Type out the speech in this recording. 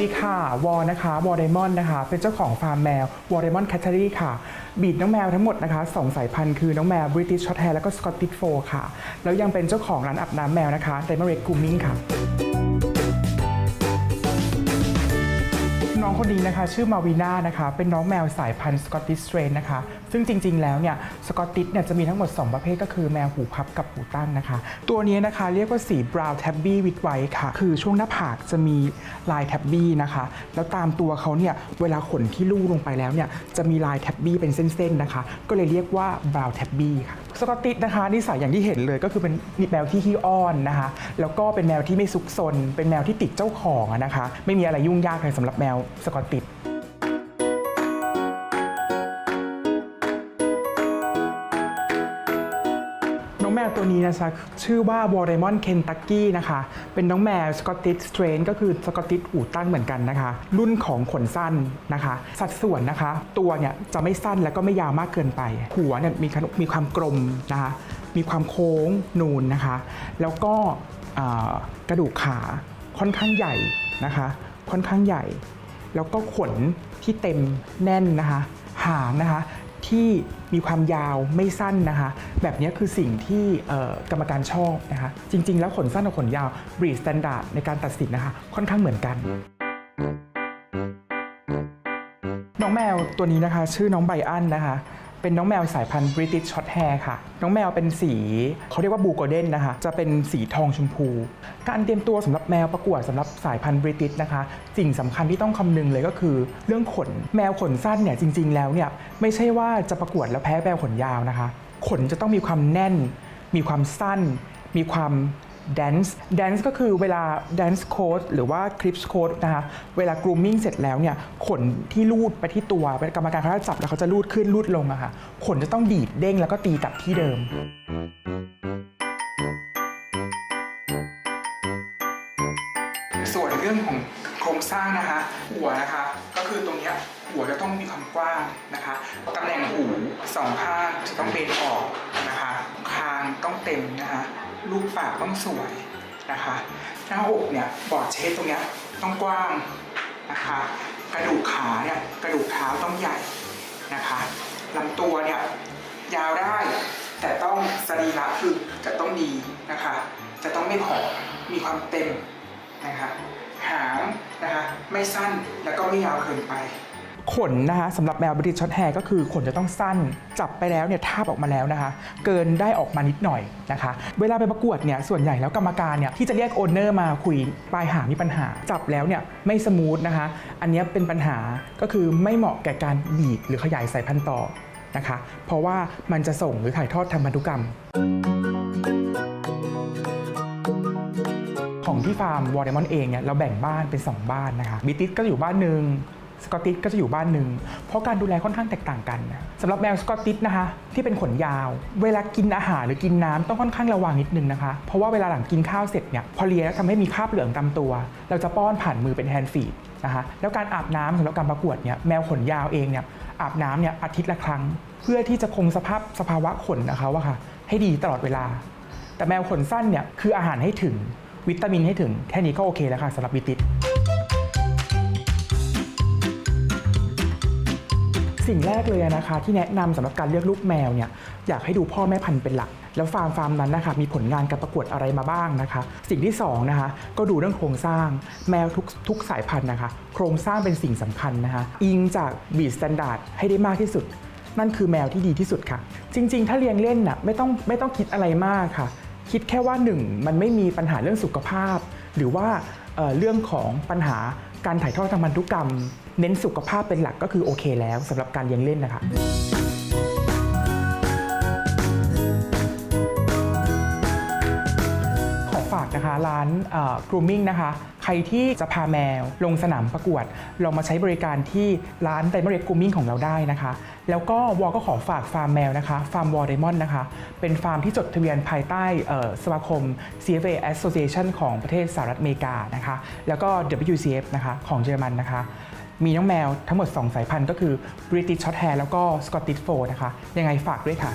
ดีค่ะ วอนะคะวอ d ดมอนนะคะ เป็นเจ้าของฟาร์มแมววอ d ดมอนแคทเทอรี่ค่ะ บีดน้องแมวทั้งหมดนะคะสองสายพันธุ์คือน้องแมวบริติชช็อตแฮร์แล้วก็สกอตติชโฟค่ะ แล้วยังเป็นเจ้าของร้านอาบน้ำแมวนะคะไดมอนเรกกูมิ่งค่ะน้องคนนี้นะคะ ชื่อมาวีนานะคะ เป็นน้องแมวสายพันธุ์สกอตติชเทรนนะคะซึ่งจริง ๆ แล้วเนี่ยสกอตติชเนี่ยจะมีทั้งหมด 2 ประเภทก็คือแมวหูพับกับหูตั้งนะคะ ตัวนี้นะคะเรียกว่าสี brown tabby with white ค่ะ คือช่วงหน้าผากจะมีลาย tabby นะคะ แล้วตามตัวเขาเนี่ยเวลาขนที่ลู่ลงไปแล้วเนี่ยจะมีลาย tabby เป็นเส้น ๆ นะคะ ก็เลยเรียกว่า brown tabby ค่ะสกอตติชนะคะนิสัยอย่างที่เห็นเลยก็คือเป็นแมวที่ขี้อ้อนนะคะ แล้วก็เป็นแมวที่ไม่ซุกซน เป็นแมวที่ติดเจ้าของนะคะ ไม่มีอะไรยุ่งยากเลยสำหรับแมวสกอตติช แมวตัวนี้นะคะชื่อว่าวอร์เรมอนเคนตักกี้นะคะ เป็นน้องแมวสกอตติชสเตรนก็คือสกอตติชหูตั้งเหมือนกันนะคะ รุ่นของขนสั้นนะคะ สัดส่วนนะคะ ตัวเนี่ยจะไม่สั้นแล้วก็ไม่ยาวมากเกินไป หัวเนี่ยมีขนมีความกลมนะคะ มีความโค้งนูนนะคะ แล้วก็กระดูกขาค่อนข้างใหญ่นะคะ ค่อนข้างใหญ่ แล้วก็ขนที่เต็มแน่นนะคะ หางนะคะ ที่มีความยาวไม่สั้นนะคะ แบบนี้คือสิ่งที่กรรมการชอบนะคะ จริง ๆ แล้วขนสั้นกับขนยาวบรีสแตนดาร์ดในการตัดสินนะคะ ค่อนข้างเหมือนกัน น้องแมวตัวนี้นะคะ ชื่อน้องไบอันนะคะ เป็นน้องแมวสายพันธุ์ British Short Hair ค่ะ น้องแมวเป็นสีเขาเรียกว่าบูโกลเด้นนะคะ จะเป็นสีทองชมพู การเตรียมตัวสำหรับแมวประกวดสำหรับสายพันธุ์ British นะคะ สิ่งสำคัญที่ต้องคำนึงเลยก็คือ เรื่องขนแมวขนสั้นเนี่ยจริง ๆ แล้วเนี่ยไม่ใช่ว่าจะประกวดแล้วแพ้แมวขนยาวนะคะ ขนจะต้องมีความแน่น มีความสั้น มีความ dance dance ก็คือเวลา dance coat หรือว่า clips coat นะคะเวลา grooming เสร็จแล้วเนี่ยขนที่ลูดไปที่ตัวกรรมการเขาจะจับแล้วเขาจะลูดขึ้นลูดลงอะค่ะขนจะต้องดีดเด้งแล้วก็ตีกลับที่เดิมส่วนเรื่องของโครงสร้างนะคะหัวนะคะก็คือตรงเนี้ยหัวจะต้องมีความกว้างนะคะตำแหน่งหูสองข้างจะต้องเบนออกนะคะคางต้องเต็มนะคะ ลูกปากต้องสวยนะคะหน้าอกเนี่ยบอดเชสตรงเนี้ยต้องกว้างนะคะกระดูกขาเนี่ยกระดูกเท้าต้องใหญ่นะคะลำตัวเนี่ยยาวได้แต่ต้องสรีระคือจะต้องดีนะคะจะต้องไม่ผอมมีความเต็มนะคะหางนะคะไม่สั้นแล้วก็ไม่ยาวเกินไป ขนนะคะสำหรับแมวบริ t ช็อตแฮร์ก็คือขนจะต้องสั้น จับไปแล้วเนี่ยทาบออกมาแล้วนะคะ เกินได้ออกมานิดหน่อยนะคะ เวลาไปประกวดเนี่ยส่วนใหญ่แล้วกรรมการเนี่ยที่จะเรียกโอนเนอร์มาคุยปลายหางมีปัญหา จับแล้วเนี่ยไม่สมูทนะคะ อันนี้เป็นปัญหาก็คือไม่เหมาะแก่การบีดหรือขยายสายพันธุ์ต่อนะคะ เพราะว่ามันจะส่งหรือถ่ายทอดทางพันธุกรรมของที่ฟาร์มวอร์เดมอนเองเนี่ยเราแบ่งบ้านเป็น 2 บ้านนะคะบิติสก็อยู่บ้านหนึ่ง สกอตติชก็จะอยู่บ้านหนึ่ง เพราะการดูแลค่อนข้างแตกต่างกันนะสำหรับแมวสกอตติชนะคะ ที่เป็นขนยาว เวลากินอาหารหรือกินน้ำต้องค่อนข้างระวังนิดนึงนะคะ เพราะว่าเวลาหลังกินข้าวเสร็จเนี่ยพอเลียแล้วทำให้มีคราบเหลืองตามตัว เราจะป้อนผ่านมือเป็นแฮนด์ฟีดนะคะแล้วการอาบน้ำสำหรับการประกวดเนี่ยแมวขนยาวเองเนี่ยอาบน้ำเนี่ยอาทิตย์ละครั้ง เพื่อที่จะคงสภาพสภาวะขนนะคะว่าค่ะ ให้ดีตลอดเวลา แต่แมวขนสั้นเนี่ยคืออาหารให้ถึงวิตามินให้ถึงแค่นี้ก็โอเคแล้วค่ะสำหรับวิติส สิ่งแรกเลยนะคะ ที่แนะนำสำหรับการเลือกลูกแมวเนี่ยอยากให้ดูพ่อแม่พันธุ์เป็นหลัก แล้วฟาร์มฟาร์มนั้นนะคะมีผลงานการประกวดอะไรมาบ้างนะคะ สิ่งที่สองนะคะก็ดูเรื่องโครงสร้างแมวทุกทุกสายพันธุ์นะคะ โครงสร้างเป็นสิ่งสำคัญนะคะอิงจากบีดสแตนดาร์ดให้ได้มากที่สุด นั่นคือแมวที่ดีที่สุดค่ะ จริง ๆ ถ้าเลี้ยงเล่นน่ะไม่ต้องไม่ต้องคิดอะไรมากค่ะ คิดแค่ว่าหนึ่งมันไม่มีปัญหาเรื่องสุขภาพ หรือว่าเเรื่องของปัญหา การถ่ายทอดทางพันธุกรรม เน้นสุขภาพเป็นหลักก็คือโอเคแล้วสำหรับการเลี้ยงเล่นนะคะ นะคะร้าน grooming นะคะ ใครที่จะพาแมวลงสนามประกวด ลองมาใช้บริการที่ร้าน Diamond Red Grooming ของเราได้นะคะ แล้วก็วอก็ขอฝากฟาร์มแมวนะคะฟาร์มวอ d ดมอนนะคะ เป็นฟาร์มที่จดทะเบียนภายใต้สมาคม CFA Association ของประเทศสหรัฐอเมริกานะคะ แล้วก็ WCF นะคะของเยอรมันนะคะมีน้องแมวทั้งหมด 2 สายพันธุ์ก็คือ British Shorthair แล้วก็ Scottish Fold นะคะ ยังไงฝากด้วยค่ะ